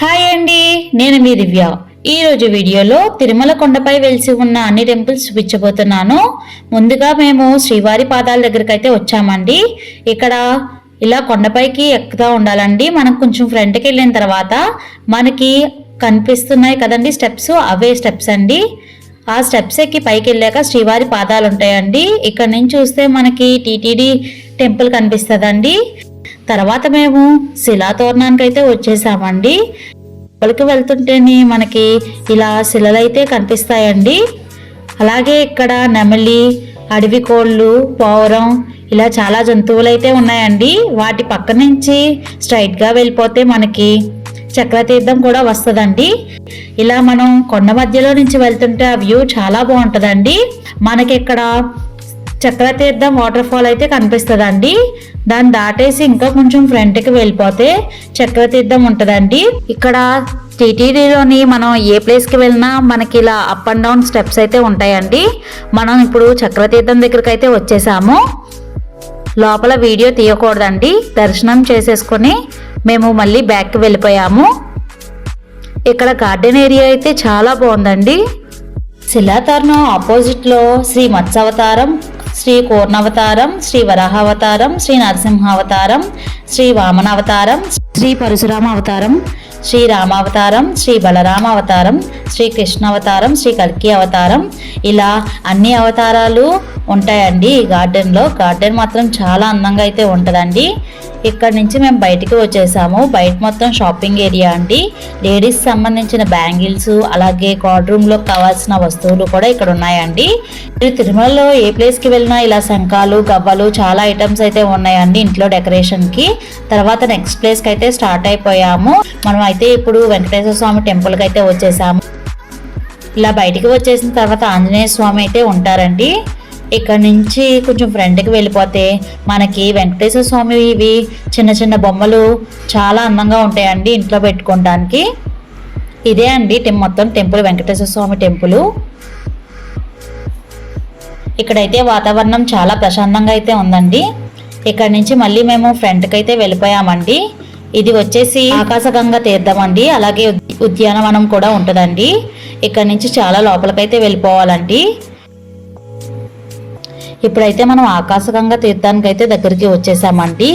Hi అండి నేను మీ దివ్య. ఈరోజు వీడియోలో తిరుమల కొండపై వెలిసి ఉన్న అన్ని టెంపుల్స్ చూపించబోతున్నాను. ముందుగా మేము శ్రీవారి పాదాల దగ్గరికి అయితే వచ్చామండి. ఇక్కడ ఇలా కొండపైకి ఎక్కుతా ఉండాలండి. మనం కొంచెం ఫ్రంట్కి వెళ్ళిన తర్వాత మనకి కనిపిస్తున్నాయి కదండి స్టెప్స్ అవే స్టెప్స్ అండి. ఆ స్టెప్స్ ఎక్కి పైకి వెళ్ళాక శ్రీవారి పాదాలు ఉంటాయండి. ఇక్కడ నుంచి చూస్తే మనకి టీటీడీ టెంపుల్ కనిపిస్తుందండి. తర్వాత మేము శిలాతోరణానికి అయితే వచ్చేసామండి. లోపలికి వెళ్తుంటేనే మనకి ఇలా శిలలు అయితే కనిపిస్తాయండి. అలాగే ఇక్కడ నెమలి అడవి కోళ్ళు పౌరం ఇలా చాలా జంతువులు అయితే ఉన్నాయండి. వాటి పక్క నుంచి స్ట్రైట్గా వెళ్ళిపోతే మనకి చక్రతీర్థం కూడా వస్తుందండి. ఇలా మనం కొండ మధ్యలో నుంచి వెళ్తుంటే ఆ వ్యూ చాలా బాగుంటుందండి. మనకి ఇక్కడ చక్రతీర్థం వాటర్ ఫాల్ అయితే కనిపిస్తుందండి. దాన్ని దాటేసి ఇంకా కొంచెం ఫ్రంట్కి వెళ్ళిపోతే చక్రతీర్థం ఉంటుందండి. ఇక్కడ టీటీడీలోని మనం ఏ ప్లేస్కి వెళ్ళినా మనకి ఇలా అప్ అండ్ డౌన్ స్టెప్స్ అయితే ఉంటాయండి. మనం ఇప్పుడు చక్రతీర్థం దగ్గరికి అయితే వచ్చేసాము. లోపల వీడియో తీయకూడదండి. దర్శనం చేసేసుకొని మేము మళ్ళీ బ్యాక్కి వెళ్ళిపోయాము. ఇక్కడ గార్డెన్ ఏరియా అయితే చాలా బాగుందండి. శిలాతరణం ఆపోజిట్లో శ్రీ మత్స్యావతారం శ్రీ కోర్ణవతారం శ్రీ వరాహావతారం శ్రీ నరసింహావతారం శ్రీ వామనావతారం శ్రీ పరశురామ అవతారం శ్రీ రామావతారం శ్రీ బలరామ అవతారం శ్రీ కృష్ణ అవతారం శ్రీ కల్కి అవతారం ఇలా అన్ని అవతారాలు ఉంటాయండి ఈ గార్డెన్లో. గార్డెన్ మాత్రం చాలా అందంగా అయితే ఉంటుందండి. ఇక్కడ నుంచి మేము బయటికి వచ్చేసాము. బయట మొత్తం షాపింగ్ ఏరియా అండి. లేడీస్ సంబంధించిన బ్యాంగిల్స్ అలాగే కార్డ్ రూమ్లో కావాల్సిన వస్తువులు కూడా ఇక్కడ ఉన్నాయండి. మీరు తిరుమలలో ఏ ప్లేస్కి వెళ్ళినా ఇలా శంఖాలు గవ్వలు చాలా ఐటమ్స్ అయితే ఉన్నాయండి ఇంట్లో డెకరేషన్కి తర్వాత నెక్స్ట్ ప్లేస్కి అయితే స్టార్ట్ అయిపోయాము. మనం అయితే ఇప్పుడు వెంకటేశ్వర స్వామి టెంపుల్కి అయితే వచ్చేసాము. ఇలా బయటికి వచ్చేసిన తర్వాత ఆంజనేయ స్వామి అయితే ఉంటారండి. ఇక్కడ నుంచి కొంచెం ఫ్రంట్కి వెళ్ళిపోతే మనకి వెంకటేశ్వర స్వామి ఇవి చిన్న చిన్న బొమ్మలు చాలా అందంగా ఉంటాయండి ఇంట్లో పెట్టుకోవడానికి. ఇదే అండి టెం మొత్తం టెంపుల్ వెంకటేశ్వర స్వామి టెంపుల్ ఇక్కడైతే వాతావరణం చాలా ప్రశాంతంగా అయితే ఉందండి. ఇక్కడ నుంచి మళ్ళీ మేము ఫ్రంట్కి అయితే వెళ్ళిపోయామండి. ఇది వచ్చేసి ఆకాశగంగా తీర్థం అండి అలాగే ఉద్యానవనం కూడా ఉంటుందండి. ఇక్కడ నుంచి చాలా లోపలికైతే వెళ్ళిపోవాలండి. ఇప్పుడైతే మనం ఆకాశగంగా తీర్థానికి అయితే దగ్గరికి వచ్చేసామండి.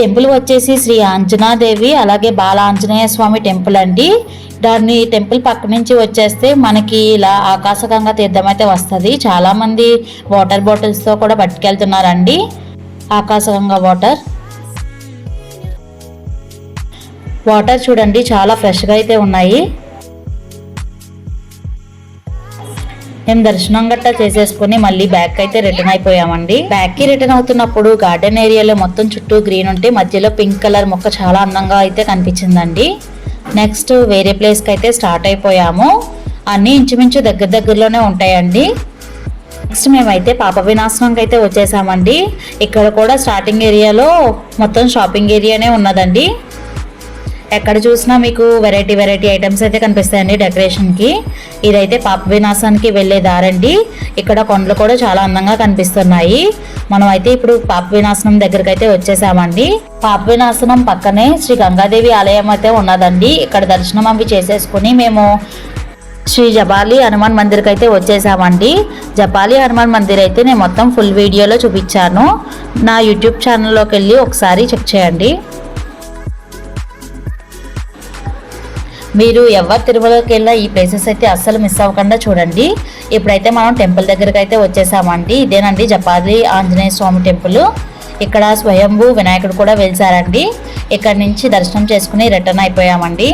టెంపుల్ వచ్చేసి శ్రీ ఆంజనాదేవి అలాగే బాల ఆంజనేయ స్వామి టెంపుల్ అండి. దాన్ని టెంపుల్ పక్క నుంచి వచ్చేస్తే మనకి ఇలా ఆకాశగంగా తీర్థం అయితే వస్తుంది. చాలామంది వాటర్ బాటిల్స్తో కూడా పట్టుకెళ్తున్నారండి. ఆకాశగంగా వాటర్. వాటర్ చూడండి చాలా ఫ్రెష్గా అయితే ఉన్నాయి. మేము దర్శనం గట్టా చేసేసుకుని మళ్ళీ బ్యాక్ అయితే రిటర్న్ అయిపోయామండి. బ్యాక్కి రిటర్న్ అవుతున్నప్పుడు గార్డెన్ ఏరియాలో మొత్తం చుట్టూ గ్రీన్ ఉంటే మధ్యలో పింక్ కలర్ మొక్క చాలా అందంగా అయితే కనిపించిందండి. నెక్స్ట్ వేరే ప్లేస్కి అయితే స్టార్ట్ అయిపోయాము. అన్ని ఇంచుమించు దగ్గర దగ్గరలోనే ఉంటాయండి. నెక్స్ట్ మేమైతే పాప వినాశనంకి అయితే వచ్చేసామండి. ఇక్కడ కూడా స్టార్టింగ్ ఏరియాలో మొత్తం షాపింగ్ ఏరియానే ఉన్నదండి. ఎక్కడ చూసినా మీకు వెరైటీ వెరైటీ ఐటమ్స్ అయితే కనిపిస్తాయండి డెకరేషన్కి ఇదైతే పాప వినాశానికి వెళ్ళే దారండి. ఇక్కడ కొండలు కూడా చాలా అందంగా కనిపిస్తున్నాయి. మనం అయితే ఇప్పుడు పాప వినాశనం దగ్గరికి అయితే వచ్చేసామండి. పాప వినాశనం పక్కనే శ్రీ గంగాదేవి ఆలయం అయితే ఉన్నదండి. ఇక్కడ దర్శనం అవి చేసేసుకుని మేము శ్రీ జపాలి హనుమాన్ మందిర్కి అయితే వచ్చేసామండి. జపాలి హనుమాన్ మందిర్ అయితే నేను మొత్తం ఫుల్ వీడియోలో చూపించాను. నా యూట్యూబ్ ఛానల్లోకి వెళ్ళి ఒకసారి చెక్ చేయండి. మీరు ఎవరు తిరుమలకి వెళ్ళినా ఈ ప్లేసెస్ అయితే అస్సలు మిస్ అవ్వకుండా చూడండి. ఇప్పుడైతే మనం టెంపుల్ దగ్గరకు అయితే వచ్చేసామండి. ఇదేనండి జపాది ఆంజనేయ స్వామి టెంపుల్ ఇక్కడ స్వయంభూ వినాయకుడు కూడా వెలిసారండి. ఇక్కడ నుంచి దర్శనం చేసుకుని రిటర్న్ అయిపోయామండి.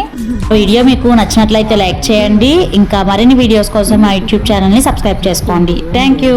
వీడియో మీకు నచ్చినట్లయితే లైక్ చేయండి. ఇంకా మరిన్ని వీడియోస్ కోసం మా యూట్యూబ్ ఛానల్ని సబ్స్క్రైబ్ చేసుకోండి. Thank you